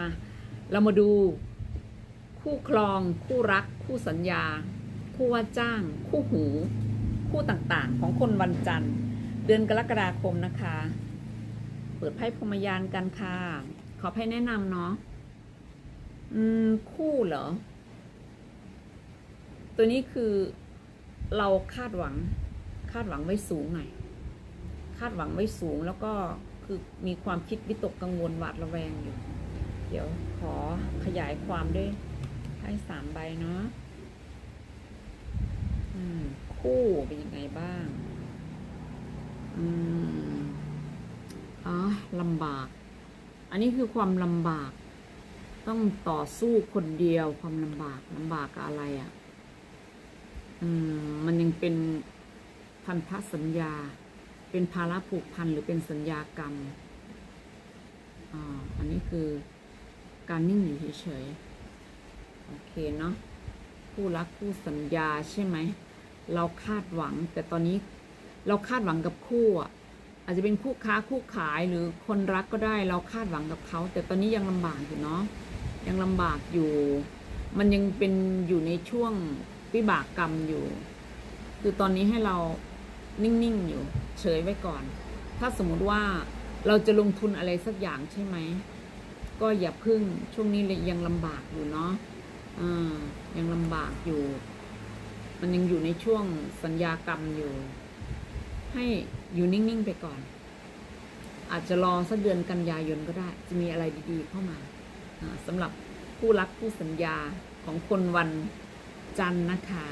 มาเรามาดูคู่ครอง คู่รัก คู่สัญญา คู่ว่าจ้าง คู่หู คู่ต่างๆ ของคนวันจันทร์ เดือนกรกฎาคมนะคะ เปิดไพ่พรมยานกันค่ะ ขอไพ่แนะนำเนาะอืมคู่เหรอ ตัวนี้คือเราคาดหวัง คาดหวังไว้สูงหน่อยคาดหวังไว้สูงแล้วก็คือมีความคิดวิตกกังวลหวาดระแวงอยู่ ดี๋ยวขอขยายความด้วยไพ่สามใบเนาะคู่เป็นยังไงบ้าง อืมอ๋อลำบาก อันนี้คือความลำบาก ต้องต่อสู้คนเดียวความลำบากลำบากกับอะไรอะ่ะ อืม มันยังเป็นพันธสัญญา เป็นภาระผูกพันหรือเป็นสัญญากรรม อ่า อันนี้คือ การนิ่งอยู่เฉยๆ โอเคเนาะคู่รักคู่สัญญาใช่ไหม เราคาดหวัง แต่ตอนนี้เราคาดหวังกับคู่อะอาจจะเป็นคู่ค้าคู่ขายหรือคนรักก็ได้เราคาดหวังกับเขา แต่ตอนนี้ยังลำบากอยู่เนาะยังลำบากอยู่ มันยังเป็นอยู่ในช่วงวิบากกรรมอยู่ คือตอนนี้ให้เรานิ่งๆอยู่ เฉยไว้ก่อน ถ้าสมมุติว่าเราจะลงทุนอะไรสักอย่างใช่ไหม ก็อย่าพึ่งช่วงนี้ยังลำบากอยู่เนาะยังลำบากอยู่ มันยังอยู่ในช่วงสัญญากรรมอยู่ ให้อยู่นิ่งๆไปก่อน อาจจะรอสักเดือนกันยายนก็ได้ จะมีอะไรดีๆเข้ามาอ่าสำหรับผู้รักผู้สัญญาของคนวันจันทร์นะคะ